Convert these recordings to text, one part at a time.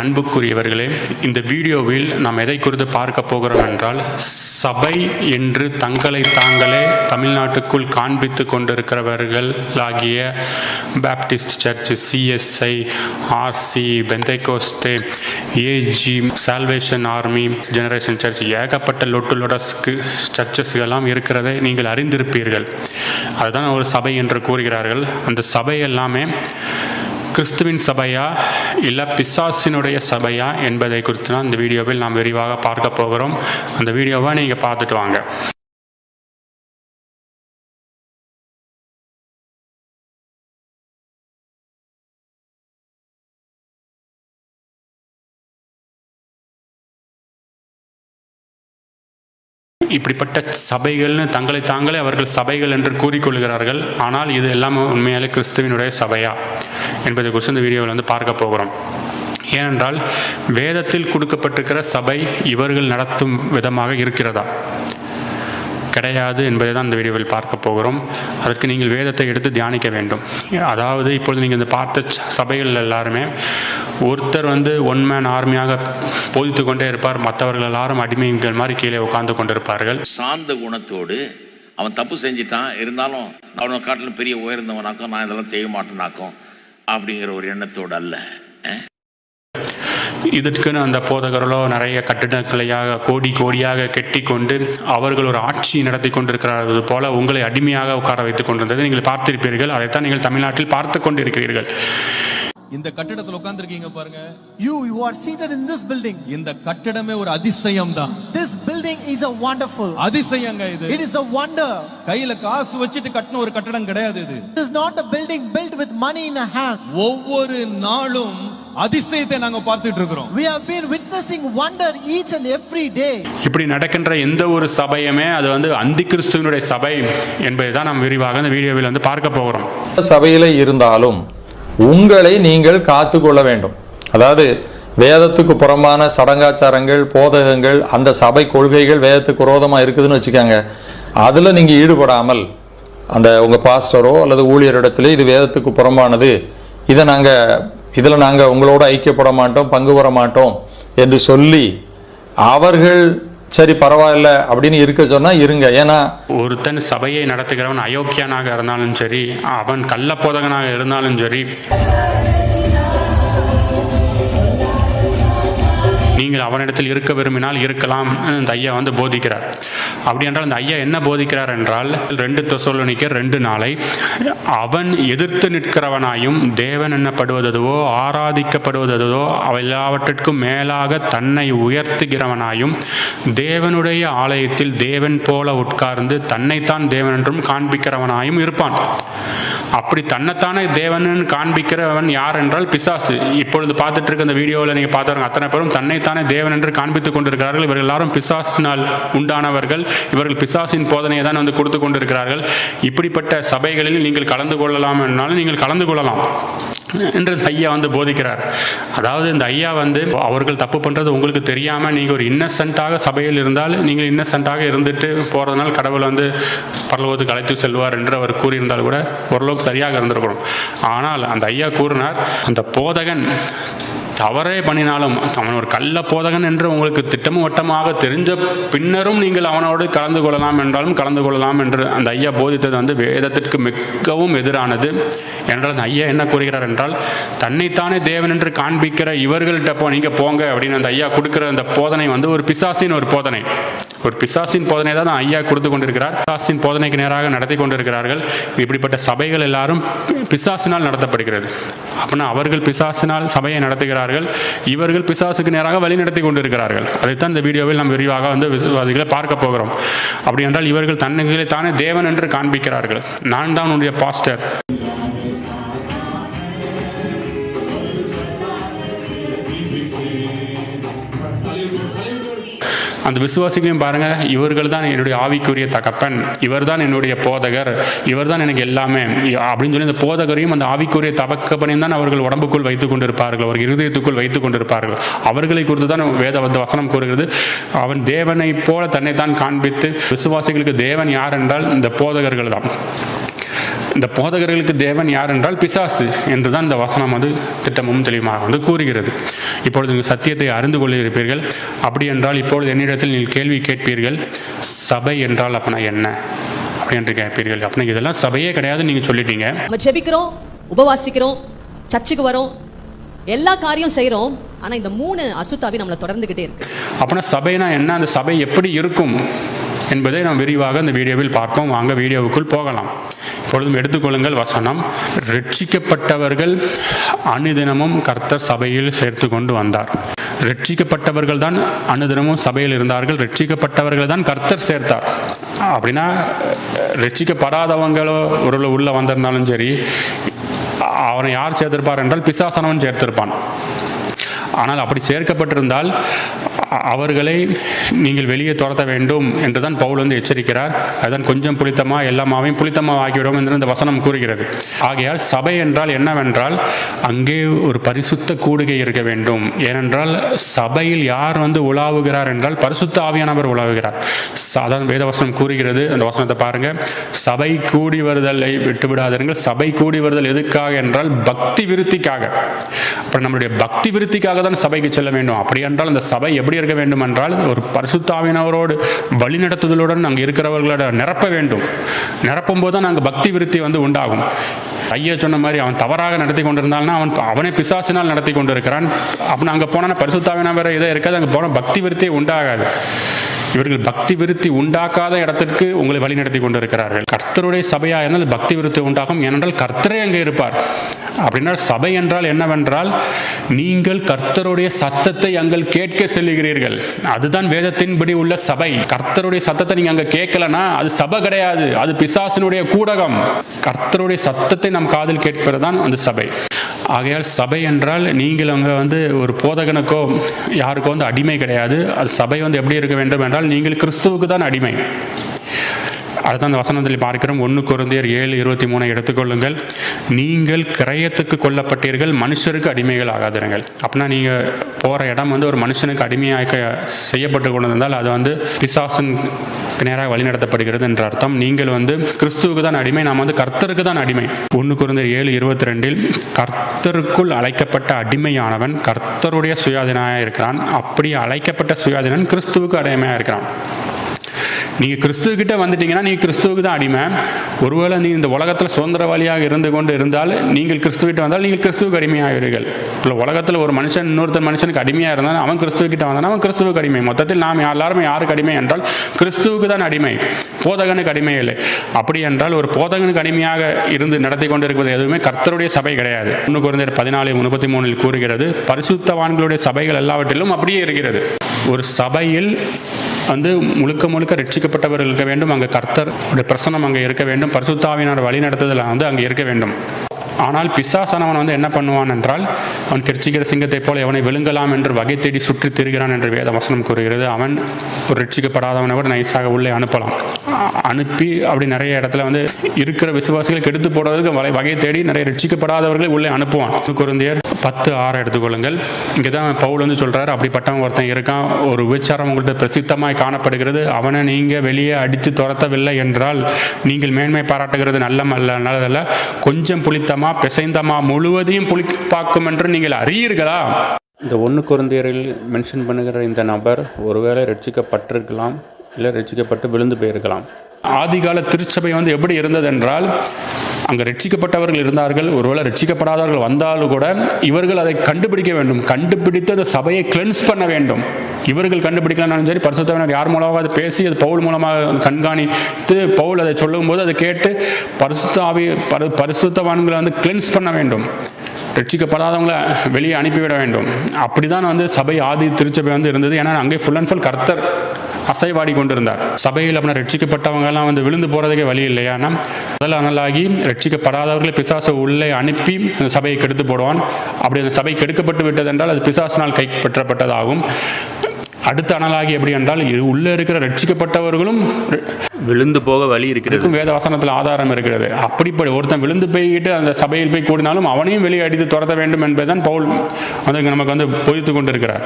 அன்புக்குரியவர்களே இந்த வீடியோவில் நாம் எதை குறித்து பார்க்க போகிறோம் என்றால் சபை என்று தங்களை தாங்களே தமிழ்நாட்டுக்குள் காண்பித்து கொண்டிருக்கிறவர்களாகிய Baptist church CSI RC Pentecost AG Salvation Army generation church ஏகப்பட்ட லொட்டு லொடஸ்க்கு சர்ச்சஸ்கெல்லாம் இருக்கிறதை நீங்கள் அறிந்திருப்பீர்கள். அதுதான் ஒரு சபை என்று கூறுகிறார்கள். அந்த சபை எல்லாமே கிறிஸ்துவின் சபையா இல்லை பிசாசினுடைய சபையா என்பதை குறித்து தான் இந்த வீடியோவில் நாம் விரிவாக பார்க்க போகிறோம். அந்த வீடியோவை நீங்கள் பார்த்துட்டு வாங்க. இப்படிப்பட்ட சபைகள்னு தங்களை தாங்களே அவர்கள் சபைகள் என்று கூறிக்கொள்கிறார்கள். ஆனால் இது எல்லாமே உண்மையாலே கிறிஸ்துவினுடைய சபையா? என்பதை குறித்து இந்த வீடியோவில் வந்து பார்க்க போகிறோம். ஏனென்றால் வேதத்தில் கொடுக்கப்பட்டிருக்கிற சபை இவர்கள் நடத்தும் விதமாக இருக்கிறதா? கிடையாது என்பதை தான் இந்த வீடியோவில் பார்க்க போகிறோம். அதற்கு நீங்கள் வேதத்தை எடுத்து தியானிக்க வேண்டும். அதாவது இப்பொழுது நீங்கள் இந்த பார்த்த ச- சபைகள் எல்லாருமே ஒருத்தர் வந்து ஒன் மேன் ஆர்மியாக போதித்து கொண்டே இருப்பார். மற்றவர்கள் எல்லாரும் அடிமைகள் மாதிரி கீழே உட்கார்ந்து கொண்டிருப்பார்கள். சார்ந்த குணத்தோடு அவன் தப்பு செஞ்சிட்டான். இருந்தாலும் அவனை காட்டிலும் பெரிய உயர்ந்தவனாக்கும் நான் இதெல்லாம் செய்ய மாட்டேனாக்கும். அப்படிங்கிற ஒரு எண்ணத்தோடு அல்ல? இதற்குன்னு அந்த போதகர்களோ நிறைய கட்டிடக்கலையாக கோடி கோடியாக கெட்டி கொண்டு அவர்கள் ஒரு ஆட்சி நடத்தி கொண்டிருக்கிறார்கள் போல உங்களை அடிமையாக உட்கார வைத்துக் கொண்டிருந்ததை. நீங்கள் பார்த்திருப்பீர்கள் அதைத்தான் நீங்கள் தமிழ்நாட்டில் பார்த்து கொண்டிருக்கிறீர்கள். இந்த கட்டிடத்துல உட்கார்ந்திருக்கீங்க பாருங்க. You who are seated in this building, இந்த கட்டிடமே ஒரு அதிசயம் தான் this building is a wonderful. அதிசயங்க இது It is a wonder. கையில காசு வச்சுட்டு கட்டின ஒரு கட்டடம் கிடையாது இது It is not a building built with money in a hand. ஒவ்வொரு நாளும் அதிசயத்தை நாங்க பார்த்துட்டு இருக்கிறோம் We have been witnessing wonder each and every day. இப்படி நடக்கின்ற எந்த ஒரு சபையுமே அது வந்து அந்தி கிறிஸ்துவனுடைய சபை என்பதை தான் நாம் விரிவாக இந்த வீடியோவில் வந்து பார்க்க போகிறோம் சபையில இருந்தாலும் உங்களை நீங்கள் காத்து கொள்ள வேண்டும் அதாவது வேதத்துக்கு புறம்பான சடங்காச்சாரங்கள் போதகங்கள் அந்த சபை கொள்கைகள் வேதத்துக்கு விரோதமா இருக்குதுன்னு வச்சுக்கோங்க. அதில் நீங்கள் ஈடுபடாமல் அந்த உங்கள் பாஸ்டரோ அல்லது ஊழியரிடத்திலே இது வேதத்துக்கு புறம்பானது இதை நாங்கள் இதில் நாங்கள் உங்களோட ஐக்கியப்பட மாட்டோம் பங்கு பெற மாட்டோம் என்று சொல்லி அவர்கள் சரி பரவாயில்ல அப்படின்னு இருக்க சொன்னா இருங்க. ஏன்னா ஒருத்தன் சபையை நடத்துகிறவன் அயோக்கியனாக இருந்தாலும் சரி அவன் கள்ளப்போதகனாக இருந்தாலும் சரி நீங்கள் அவனிடத்தில் இருக்க விரும்பினால் இருக்கலாம். இந்த ஐயா வந்து போதிக்கிறார். அப்படி என்றால் இந்த ஐயா என்ன போதிக்கிறார் என்றால் ரெண்டு தொசோலனிக்க ரெண்டு நாளை அவன் எதிர்த்து நிற்கிறவனாயும் தேவன் என்னப்படுவதோ ஆராதிக்கப்படுவதோ எல்லாவற்றிற்கும் மேலாக தன்னை உயர்த்துகிறவனாயும் தேவனுடைய ஆலயத்தில் தேவன் போல உட்கார்ந்து தன்னைத்தான் தேவன் என்றும் காண்பிக்கிறவனாயும் இருப்பான். அப்படி தன்னைத்தானே தேவன் காண்பிக்கிறவன் யார் என்றால் பிசாசு. இப்பொழுது பார்த்துட்டு இருக்க இந்த வீடியோவில் நீங்கள் பார்த்துருங்க அத்தனை பேரும் தன்னைத்தானே தேவன் என்று காண்பித்துக் கொண்டிருக்கிறார்கள். இவர்கள் எல்லாரும் பிசாசினால் உண்டானவர்கள். இவர்கள் பிசாசின் போதனையை தான் வந்து கொடுத்து கொண்டிருக்கிறார்கள். இப்படிப்பட்ட சபைகளில் நீங்கள் கலந்து கொள்ளலாம் என்னாலும் நீங்கள் கலந்து கொள்ளலாம் என்று இந்த ஐயா வந்து போதிக்கிறார். அதாவது இந்த ஐயா வந்து அவர்கள் தப்பு பண்ணுறது உங்களுக்கு தெரியாமல் நீங்கள் ஒரு இன்னசென்ட்டாக சபையில் இருந்தால் நீங்கள் இன்னசென்ட்டாக இருந்துட்டு போகிறதுனால கடவுள் வந்து பரலோகத்துக்கு அழைத்து செல்வார் என்று அவர் கூறியிருந்தால் கூட ஓரளவுக்கு சரியாக இருந்திருக்கணும் ஆனால் அந்த ஐயா கூறினார் அந்த போதகன் தவறே பண்ணினாலும் அவன் ஒரு கள்ள போதகன் என்று உங்களுக்கு திட்டமும் வட்டமாக தெரிஞ்ச பின்னரும் நீங்கள் அவனோடு கலந்து கொள்ளலாம் என்றாலும் கலந்து கொள்ளலாம் என்று அந்த ஐயா போதித்தது வந்து வேதத்திற்கு மிகவும் எதிரானது. என்றால் அந்த ஐயா என்ன கூறுகிறார் என்றால் தன்னைத்தானே தேவன் என்று காண்பிக்கிற இவர்கள்ட்ட போ நீங்கள் போங்க அப்படின்னு அந்த ஐயா கொடுக்குற அந்த போதனை வந்து ஒரு பிசாசின் ஒரு போதனை. ஒரு பிசாசின் போதனை தான் ஐயா கொடுத்து கொண்டிருக்கிறார். பிசாசின் போதனைக்கு நேராக நடத்தி கொண்டிருக்கிறார்கள். இப்படிப்பட்ட சபைகள் எல்லாரும் பிசாசினால் நடத்தப்படுகிறது. அப்படின்னா அவர்கள் பிசாசினால் சபையை நடத்துகிறார்கள். இவர்கள் பிசாசுக்கு நேராக வழிநடத்தி கொண்டிருக்கிறார்கள். அதைத்தான் இந்த வீடியோவில் நாம் விரிவாக வந்து விசுவாசிகளை பார்க்க போகிறோம். அப்படி என்றால் இவர்கள் தன்னைகளை தானே தேவன் என்று காண்பிக்கிறார்கள். நான் தான் உன்னுடைய பாஸ்டர் அந்த விசுவாசிகளையும் பாருங்க. இவர்கள் தான் என்னுடைய ஆவிக்குரிய தகப்பன். இவர் தான் என்னுடைய போதகர். இவர் தான் எனக்கு எல்லாமே. அப்படின்னு சொல்லி அந்த போதகரையும் அந்த ஆவிக்குரிய தகப்பனையும் தான் அவர்கள் உடம்புக்குள் வைத்துக் கொண்டிருப்பார்கள். அவர்கள் இருதயத்துக்குள் வைத்துக் கொண்டிருப்பார்கள். அவர்களை குறித்து தான் வேத வசனம் கூறுகிறது. அவன் தேவனை போல தன்னைத்தான் காண்பித்து விசுவாசிகளுக்கு தேவன் யார் என்றால் இந்த போதகர்கள் தான் இந்த போதகர்களுக்கு தேவன் யார் என்றால் பிசாசு என்று தான் இந்த வசனம் வந்து திட்டமும் தெளிவாக வந்து கூறுகிறது. இப்பொழுது நீங்கள் சத்தியத்தை அறிந்து கொள்ளிருப்பீர்கள் அப்படி என்றால் இப்பொழுது என்னிடத்தில் நீங்கள் கேள்வி கேட்பீர்கள். சபை என்றால் அப்பனா என்ன? அப்படி என்று கேட்பீர்கள். அப்படின்னா இதெல்லாம் சபையே கிடையாது நீங்கள் சொல்லிட்டீங்க. நம்ம ஜெபிக்கிறோம் உபவாசிக்கிறோம் சர்ச்சுக்கு வரோம் எல்லா காரியம் செய்றோம். ஆனா இந்த மூணு அசுத்தாவி நம்மளை தொடர்ந்துகிட்டே இருக்கு. அப்படின்னா சபைனா என்ன? அந்த சபை எப்படி இருக்கும் என்பதை நாம் விரிவாக இந்த வீடியோவில் பார்ப்போம். வாங்க வீடியோவுக்குள் போகலாம். இப்பொழுதும் எடுத்துக்கொள்ளுங்கள் வசனம். ரட்சிக்கப்பட்டவர்கள் அனுதினமும் கர்த்தர் சபையில் சேர்த்து கொண்டு வந்தார். ரட்சிக்கப்பட்டவர்கள் தான் அனுதினமும் சபையில் இருந்தார்கள். ரட்சிக்கப்பட்டவர்கள் தான் கர்த்தர் சேர்த்தார். அப்படின்னா ரட்சிக்கப்படாதவங்களோ ஒரு உள்ளே வந்திருந்தாலும் சரி அவனை யார் சேர்த்திருப்பார்? என்றால் பிசாசனவன் சேர்த்திருப்பான். ஆனால் அப்படி சேர்க்கப்பட்டிருந்தால் அவர்களை நீங்கள் வெளியே துரத்த வேண்டும் என்று தான் பவுல் வந்து எச்சரிக்கிறார். அதுதான் கொஞ்சம் புளித்தமா எல்லாமாவையும் புளித்தமா ஆகிவிடும் என்று இந்த வசனம் கூறுகிறது. ஆகையால் சபை என்றால் என்னவென்றால் அங்கே ஒரு பரிசுத்த கூடுகை இருக்க வேண்டும். ஏனென்றால் சபையில் யார் வந்து உலாவுகிறார் என்றால் பரிசுத்த ஆவியானவர் உலாவுகிறார். அதான் வேதவசனம் கூறுகிறது. அந்த வசனத்தை பாருங்க. சபை கூடி வருதலை விட்டுவிடாதீர்கள் சபை கூடி வருதல் எதுக்காக என்றால் பக்தி விருத்திக்காக. அப்புறம் நம்மளுடைய பக்தி விருத்திக்காக தான் சபைக்கு செல்ல வேண்டும். அப்படி என்றால் அந்த சபை எப்படி இருக்க வேண்டும் என்றால் ஒரு பரிசுத்தாவினவரோடு வழிநடத்துதலுடன் அங்கே இருக்கிறவர்களோட நிரப்ப வேண்டும். நிரப்பும் போது தான் அங்கே பக்தி விருத்தி வந்து உண்டாகும். ஐயா சொன்ன மாதிரி அவன் தவறாக நடத்தி கொண்டிருந்தால்னா அவன் அவனே பிசாசினால் நடத்தி கொண்டிருக்கிறான். அப்படின்னா அங்கே போனால் பரிசுத்தாவினவர இதை இருக்காது அங்கே போனால் பக்தி விருத்தியே உண்டாகாது. இவர்கள் பக்தி விருத்தி உண்டாக்காத இடத்திற்கு உங்களை வழிநடத்தி கொண்டிருக்கிறார்கள். கர்த்தருடைய சபையா இருந்தால் பக்தி விருத்தி உண்டாகும். ஏனென்றால் கர்த்தரே அங்கே இருப்பார். அப்படின்னா சபை என்றால் என்னவென்றால் நீங்கள் கர்த்தருடைய சத்தத்தை அங்கள் கேட்க செல்லுகிறீர்கள். அதுதான் வேதத்தின்படி உள்ள சபை. கர்த்தருடைய சத்தத்தை நீங்க அங்க கேட்கலனா அது சபை கிடையாது. அது பிசாசினுடைய கூடகம். கர்த்தருடைய சத்தத்தை நம் காதில் கேட்பது தான் அந்த சபை. ஆகையால் சபை என்றால் நீங்கள் அங்கே வந்து ஒரு போதகனுக்கோ யாருக்கோ வந்து அடிமை கிடையாது. அது சபை வந்து எப்படி இருக்க வேண்டும் என்றால் நீங்கள் கிறிஸ்துவுக்கு தான் அடிமை. அதுதான் அந்த வசனத்தில் பார்க்கிறோம். ஒன்று குருந்தியர் ஏழு இருபத்தி மூணை எடுத்துக்கொள்ளுங்கள். நீங்கள் கிரயத்துக்கு கொல்லப்பட்டீர்கள் மனுஷருக்கு அடிமைகள் ஆகாதிருங்கள். அப்படின்னா நீங்கள் போகிற இடம் வந்து ஒரு மனுஷனுக்கு அடிமையாக செய்யப்பட்டு கொண்டிருந்தால் அது வந்து பிசாசன் நேராக வழிநடத்தப்படுகிறது என்ற அர்த்தம். நீங்கள் வந்து கிறிஸ்துவுக்கு தான் அடிமை நாம் வந்து கர்த்தருக்கு தான் அடிமை. ஒன்று குருந்தியர் ஏழு இருபத்தி ரெண்டில் கர்த்தருக்குள் அழைக்கப்பட்ட அடிமையானவன் கர்த்தருடைய சுயாதீனாக இருக்கிறான். அப்படி அழைக்கப்பட்ட சுயாதீனன் கிறிஸ்துவுக்கு அடிமையாக இருக்கிறான். நீங்கள் கிறிஸ்துவக்கிட்ட வந்துட்டீங்கன்னா நீங்கள் கிறிஸ்துவுக்கு தான் அடிமை. ஒருவேளை நீ இந்த உலகத்தில் சுதந்திரவாளியாக இருந்து கொண்டு இருந்தால் நீங்கள் கிறிஸ்துவிட்ட வந்தால் நீங்கள் கிறிஸ்துவுக்கு அடிமையாகிறீர்கள். இல்லை உலகத்தில் ஒரு மனுஷன் இன்னொருத்தர் மனுஷனுக்கு அடிமையாக இருந்தால் அவன் கிறிஸ்துவக்கிட்ட வந்தால் அவன் கிறிஸ்துவுக்கு அடிமை. மொத்தத்தில் நாம் எல்லாருமே யாருக்கு அடிமை என்றால் கிறிஸ்துவுக்கு தான் அடிமை. போதகனுக்கு அடிமை இல்லை. அப்படி என்றால் ஒரு போதகனுக்கு அடிமையாக இருந்து நடத்தி கொண்டிருப்பது எதுவுமே கர்த்தருடைய சபை கிடையாது. ஒன்று குறைந்த பதினாலு முப்பத்தி மூணில் கூறுகிறது பரிசுத்தவான்களுடைய சபைகள் எல்லாவற்றிலும் அப்படியே இருக்கிறது. ஒரு சபையில் வந்து முழுக்க முழுக்க ரட்சிக்கப்பட்டவர்கள் இருக்க வேண்டும் அங்கே கர்த்தர் பிரசனம் அங்கே இருக்க வேண்டும் பரிசுத்தாவினோட வழி நடத்துதல் வந்து அங்கே இருக்க வேண்டும். ஆனால் பிசாசானவன் வந்து என்ன பண்ணுவான் என்றால் அவன் கிருச்சிக்கிற சிங்கத்தைப் போல எவனை விழுங்கலாம் என்று வகை தேடி சுற்றி திரிகிறான் என்று வேத வசனம் கூறுகிறது. அவன் ஒரு ரட்சிக்கப்படாதவனை நைசாக நைஸாக உள்ளே அனுப்பலாம். அனுப்பி அப்படி நிறைய இடத்துல வந்து இருக்கிற விசுவாசிகளை கெடுத்து போடுறதுக்கு வலை வகை தேடி நிறைய ரட்சிக்கப்படாதவர்களை உள்ளே அனுப்புவான். குருந்தியர் பத்து ஆறு எடுத்துக்கொள்ளுங்கள். இங்கே தான் பவுல் வந்து சொல்கிறாரு அப்படிப்பட்டவன் ஒருத்தன் இருக்கான். ஒரு விபச்சாரம் உங்கள்கிட்ட பிரசித்தமாய் காணப்படுகிறது. அவனை நீங்கள் வெளியே அடித்து துரத்தவில்லை என்றால் நீங்கள் மேன்மை பாராட்டுகிறது நல்ல அல்ல நல்லதல்ல. கொஞ்சம் புளித்தமா பிசைந்தமா முழுவதையும் புளிப்பாக்கும் என்று நீங்கள் அறியீர்களா? இந்த ஒன்று குருந்தியரில் மென்ஷன் பண்ணுகிற இந்த நபர் ஒருவேளை ரட்சிக்கப்பட்டிருக்கலாம். இல்லை ரட்சிக்கப்பட்டு விழுந்து போயிருக்கலாம். ஆதிகால திருச்சபை வந்து எப்படி இருந்தது என்றால் அங்கே ரட்சிக்கப்பட்டவர்கள் இருந்தார்கள். ஒருவேளை ரட்சிக்கப்படாதவர்கள் வந்தாலும் கூட இவர்கள் அதை கண்டுபிடிக்க வேண்டும். கண்டுபிடித்து அந்த சபையை கிளென்ஸ் பண்ண வேண்டும். இவர்கள் கண்டுபிடிக்கலனாலும் சரி பரிசுத்தவனர் யார் மூலமாக அதை பேசி அது பவுல் மூலமாக கண்காணித்து பவுல் அதை சொல்லும்போது அதை கேட்டு பரிசுத்தாவி பரி பரிசுத்தவான்களை வந்து கிளென்ஸ் பண்ண வேண்டும். ரட்சிக்கப்படாதவங்கள வெளியே அனுப்பிவிட வேண்டும். அப்படிதான் வந்து சபை ஆதி திருச்சபை வந்து இருந்தது. ஏன்னா அங்கே ஃபுல் அண்ட் ஃபுல் கர்த்தர் அசைவாடி கொண்டிருந்தார். சபையில் அப்படின்னா ரட்சிக்கப்பட்டவங்க எல்லாம் வந்து விழுந்து போகிறதுக்கே வழி இல்லையானா முதல் அனலாகி ரட்சிக்கப்படாதவர்களை பிசாசு உள்ளே அனுப்பி அந்த சபையை கெடுத்து போடுவான். அப்படி அந்த சபை கெடுக்கப்பட்டு விட்டது என்றால் அது பிசாசினால் கைப்பற்றப்பட்டதாகும். அடுத்த அனலாகி எப்படி என்றால் உள்ளே இருக்கிற ரட்சிக்கப்பட்டவர்களும் விழுந்து போக வழி இருக்கிறது. வேத வசனத்தில் ஆதாரம் இருக்கிறது. அப்படிப்படி ஒருத்தன் விழுந்து போய்கிட்டு அந்த சபையில் போய் கூடினாலும் அவனையும் வெளியே அடித்து துரத்த வேண்டும் என்பதுதான் பவுல் வந்து நமக்கு வந்து பொய்த்து கொண்டிருக்கிறார்.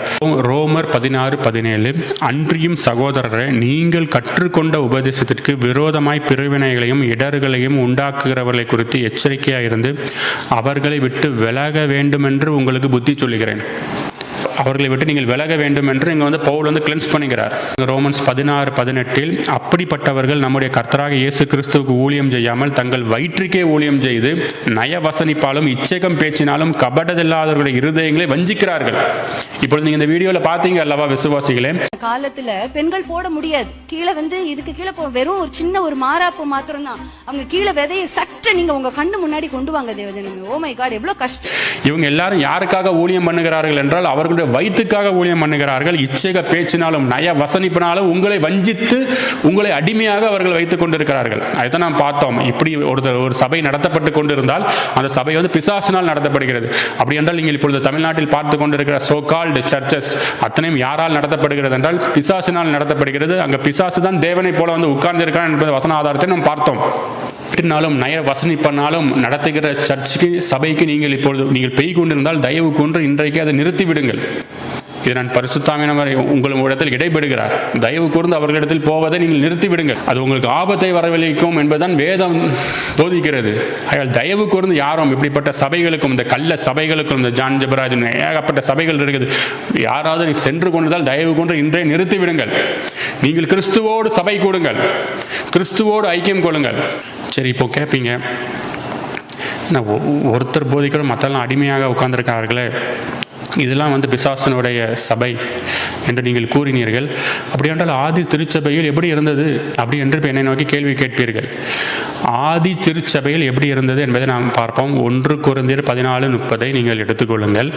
ரோமர் பதினாறு பதினேழு அன்றியும் சகோதரரே நீங்கள் கற்றுக்கொண்ட உபதேசத்திற்கு விரோதமாய் பிரிவினைகளையும் இடர்களையும் உண்டாக்குகிறவர்களை குறித்து எச்சரிக்கையாக இருந்து அவர்களை விட்டு விலக வேண்டுமென்று உங்களுக்கு புத்தி சொல்லுகிறேன். அவர்களை விட்டு நீங்கள் விலக வேண்டும் என்று இங்கே வந்து பவுல் வந்து கிளென்ஸ் பண்ணுகிறார் ரோமன்ஸ் பதினாறு பதினெட்டில் அப்படிப்பட்டவர்கள் நம்முடைய கர்த்தராக இயேசு கிறிஸ்துவுக்கு ஊழியம் செய்யாமல் தங்கள் வயிற்றுக்கே ஊழியம் செய்து நயவசனிப்பாலும் இச்சகம் பேச்சினாலும் கபடதில்லாதவர்களுடைய இருதயங்களை வஞ்சிக்கிறார்கள். இப்பொழுது நீங்கள் இந்த வீடியோவில் பார்த்தீங்க அல்லவா விசுவாசிகளே? காலத்துல பெண்கள் போட முடியாது. கீழே வந்து இதுக்கு கீழே வெறும் ஒரு சின்ன ஒரு மாறாப்பு மாத்திரம் தான் அவங்க கீழே விதைய சற்று நீங்க உங்க கண்ணு முன்னாடி கொண்டு வாங்க தேவஜனமே ஓ மை காட் எவ்வளவு கஷ்டம். இவங்க எல்லாரும் யாருக்காக ஊழியம் பண்ணுகிறார்கள் என்றால் அவர்களுடைய வயிற்றுக்காக ஊழியம் பண்ணுகிறார்கள். இச்சக பேச்சினாலும் நய வசனிப்பினாலும் உங்களை வஞ்சித்து உங்களை அடிமையாக அவர்கள் வைத்துக் கொண்டிருக்கிறார்கள். அதைத்தான் நாம் பார்த்தோம். இப்படி ஒருத்தர் ஒரு சபை நடத்தப்பட்டு கொண்டிருந்தால் அந்த சபை வந்து பிசாசினால் நடத்தப்படுகிறது. அப்படி என்றால் நீங்கள் இப்பொழுது தமிழ்நாட்டில் பார்த்து கொண்டிருக்கிற சோ கால்டு சர்ச்சஸ் அத்தனையும் யாரால் நடத்தப்படுகிறது என்றால் பிசாசினால் நடத்தப்படுகிறது. அங்கே பிசாசு தான் தேவனை போல வந்து உட்கார்ந்திருக்கிறான் என்பது வசன ஆதாரத்தை நாம் பார்த்தோம். நாளும் நய வசனிப்பனாலும் நடத்துகிற சர்ச்சுக்கு சபைக்கு நீங்கள் இப்பொழுது நீங்கள் பெய் கொண்டிருந்தால் தயவு கொண்டு இன்றைக்கு அதை நிறுத்திவிடுங்கள். இது நான் பரிசுத்தாமினவர் உங்கள் இடத்தில் இடைபெறுகிறார் தயவு கூர்ந்து அவர்களிடத்தில் போவதை நீங்கள் நிறுத்திவிடுங்கள். அது உங்களுக்கு ஆபத்தை வரவழைக்கும் என்பதுதான் வேதம் போதிக்கிறது. அயால் தயவு கூர்ந்து யாரும் இப்படிப்பட்ட சபைகளுக்கும் இந்த கள்ள சபைகளுக்கும் இந்த ஜான் ஜபராஜ் ஏகப்பட்ட சபைகள் இருக்குது. யாராவது நீ சென்று கொண்டதால் தயவு கொண்டு இன்றே நிறுத்திவிடுங்கள். நீங்கள் கிறிஸ்துவோடு சபை கூடுங்கள். கிறிஸ்துவோடு ஐக்கியம் கொள்ளுங்கள். சரி இப்போ கேட்பீங்க நான் ஒ- ஒருத்தர் போதிக்கிறோம் மற்றெல்லாம் அடிமையாக உட்கார்ந்திருக்கார்களே இதெல்லாம் வந்து பிசாசனுடைய சபை. என்று நீங்கள் கூறினீர்கள். அப்படி என்றால் ஆதி திருச்சபையில் எப்படி இருந்தது? அப்படி என்று என்னை நோக்கி கேள்வி கேட்பீர்கள். ஆதி திருச்சபையில் எப்படி இருந்தது என்பதை நாம் பார்ப்போம். ஒன்று குறைந்தர் பதினாலு முப்பதை நீங்கள் எடுத்துக்கொள்ளுங்கள்.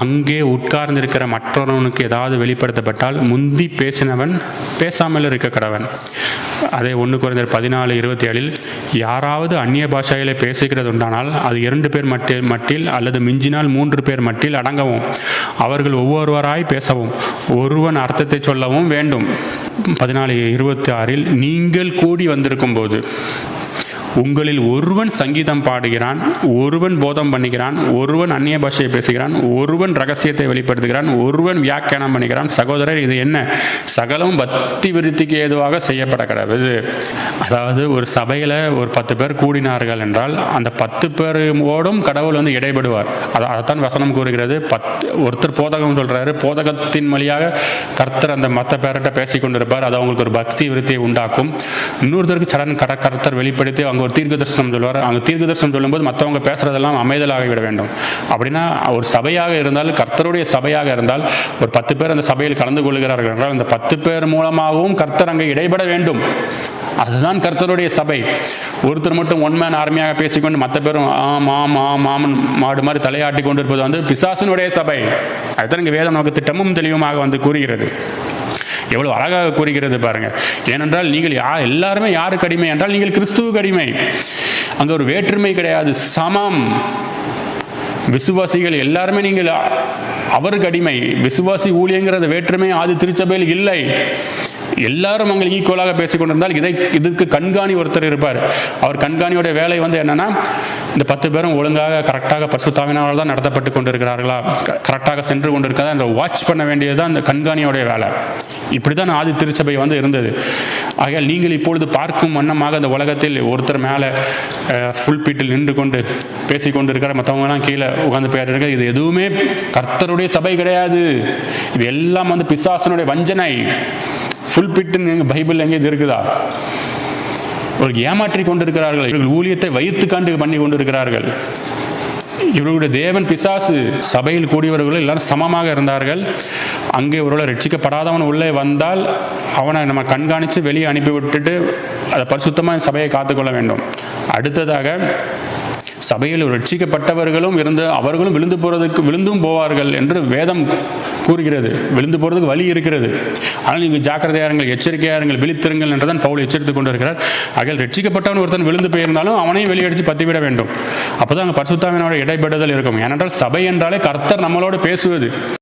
அங்கே உட்கார்ந்திருக்கிற மற்றவனுக்கு ஏதாவது வெளிப்படுத்தப்பட்டால் முந்தி பேசினவன் பேசாமல் இருக்க கடவன். அதே ஒன்று குறைந்தர் பதினாலு இருபத்தி ஏழில் யாராவது அந்நிய பாஷையில் பேசுகிறது உண்டானால் அது இரண்டு பேர் மட்டில் மட்டில் அல்லது மிஞ்சினால் மூன்று பேர் மட்டில் அடங்கவும். அவர்கள் ஒவ்வொருவராய் பேசவும். ஒருவன் அர்த்தத்தை சொல்லவும் வேண்டும். பதினாலு இருபத்தி ஆறில் நீங்கள் கூடி வந்திருக்கும் போது உங்களில் ஒருவன் சங்கீதம் பாடுகிறான் ஒருவன் போதம் பண்ணுகிறான் ஒருவன் அந்நிய பாஷையை பேசுகிறான் ஒருவன் ரகசியத்தை வெளிப்படுத்துகிறான் ஒருவன் வியாக்கியானம் பண்ணுகிறான் சகோதரர் இது என்ன? சகலம் பக்தி விருத்திக்கு ஏதுவாக செய்யப்பட கிடையாது அதாவது ஒரு சபையில் ஒரு பத்து பேர் கூடினார்கள் என்றால் அந்த பத்து பேரோடும் கடவுள் வந்து இடைபடுவார். அதை அதைத்தான் வசனம் கூறுகிறது. பத்து ஒருத்தர் போதகம் சொல்கிறாரு போதகத்தின் வழியாக கர்த்தர் அந்த மற்ற பேர்கிட்ட பேசிக்கொண்டிருப்பார். அது அவங்களுக்கு ஒரு பக்தி விருத்தியை உண்டாக்கும். இன்னொருத்தருக்கு சடன் கட கர்த்தர் வெளிப்படுத்தி அவங்க ஒரு தீர்க்க தரிசனம் சொல்லுவார். அந்த தீர்க்க தரிசனம் சொல்லும்போது மற்றவங்க பேசுறதெல்லாம் அமைதலாக விட வேண்டும். அப்படின்னா ஒரு சபையாக இருந்தால் கர்த்தருடைய சபையாக இருந்தால் ஒரு பத்து பேர் அந்த சபையில் கலந்து கொள்கிறார்கள் என்றால் அந்த பத்து பேர் மூலமாகவும் கர்த்தர் அங்கே இடைபட வேண்டும். அதுதான் கர்த்தருடைய சபை. ஒருத்தர் மட்டும் ஒன் மேன் ஆர்மியாக பேசிக்கொண்டு மற்ற பேரும் ஆம் ஆம் ஆம் ஆமன் மாடு மாதிரி தலையாட்டி கொண்டு இருப்பது வந்து பிசாசனுடைய சபை. அதுதான் இங்கே வேதம் நமக்கு திட்டமும் தெளிவுமாக வந்து கூறுகிறது. எவ்வளவு அழகாக கூறுகிறது பாருங்க. ஏனென்றால் நீங்கள் யா எல்லாருமே யாருக்கு அடிமை என்றால் நீங்கள் கிறிஸ்துவுக்கு அடிமை அங்கே ஒரு வேற்றுமை கிடையாது. சமம். விசுவாசிகள் எல்லாருமே நீங்கள் அவருக்கு அடிமை விசுவாசி ஊழியங்கிற வேற்றுமை ஆதி திருச்சபையில் இல்லை. எல்லாரும் அங்கே ஈக்குவலாக பேசிக்கொண்டிருந்தால் இதை இதுக்கு கண்காணி ஒருத்தர் இருப்பார். அவர் கண்காணியோட வேலை வந்து என்னன்னா இந்த பத்து பேரும் ஒழுங்காக கரெக்டாக பசுத்தாவினால் தான் நடத்தப்பட்டு கொண்டிருக்கிறார்களா? கரெக்டாக சென்று கொண்டிருக்கிறதா? அந்த வாட்ச் பண்ண வேண்டியது தான் அந்த கண்காணியோடைய வேலை. இப்படி தான் ஆதி திருச்சபை வந்து இருந்தது. ஆகையால் நீங்கள் இப்பொழுது பார்க்கும் வண்ணமாக அந்த உலகத்தில் ஒருத்தர் மேலே ஃபுல் பீட்டில் நின்று கொண்டு பேசி கொண்டு இருக்கிற மற்றவங்கலாம் கீழே உட்காந்து போயிட்டு இது எதுவுமே கர்த்தருடைய சபை கிடையாது. இது எல்லாம் வந்து பிசாசனுடைய வஞ்சனை. ஃபுல் பிட்டுன்னு எங்கள் பைபிள் எங்கே இது இருக்குதா? இவர்கள் ஏமாற்றி கொண்டிருக்கிறார்கள். இவர்கள் ஊழியத்தை வைத்து காண்டு பண்ணி கொண்டிருக்கிறார்கள் இவர்களுடைய தேவன் பிசாசு சபையில் கூடியவர்கள் எல்லாரும் சமமாக இருந்தார்கள். அங்கே ஒருவேளை ரட்சிக்கப்படாதவன் உள்ளே வந்தால் அவனை நம்ம கண்காணித்து வெளியே அனுப்பி விட்டுட்டு அதை பரிசுத்தமாக சபையை காத்துக்கொள்ள வேண்டும். அடுத்ததாக சபையில் ரட்சிக்கப்பட்டவர்களும் இருந்து அவர்களும் விழுந்து போகிறதுக்கு விழுந்தும் போவார்கள் என்று வேதம் கூறுகிறது. விழுந்து போறதுக்கு வழி இருக்கிறது. ஆனால் நீங்கள் ஜாக்கிரதையாருங்கள் இருங்கள் எச்சரிக்கையா இருங்கள் விழித்திருங்கள் என்றுதான் பவுல் எச்சரித்துக் கொண்டிருக்கிறார். அகல் ரட்சிக்கப்பட்டவன் ஒருத்தன் விழுந்து போயிருந்தாலும் அவனையும் வெளியடித்து பத்திவிட வேண்டும். அப்போதான் அங்கே பரிசுத்தாவினோட இடைபெடுதல் இருக்கும். ஏனென்றால் சபை என்றாலே கர்த்தர் நம்மளோடு பேசுவது.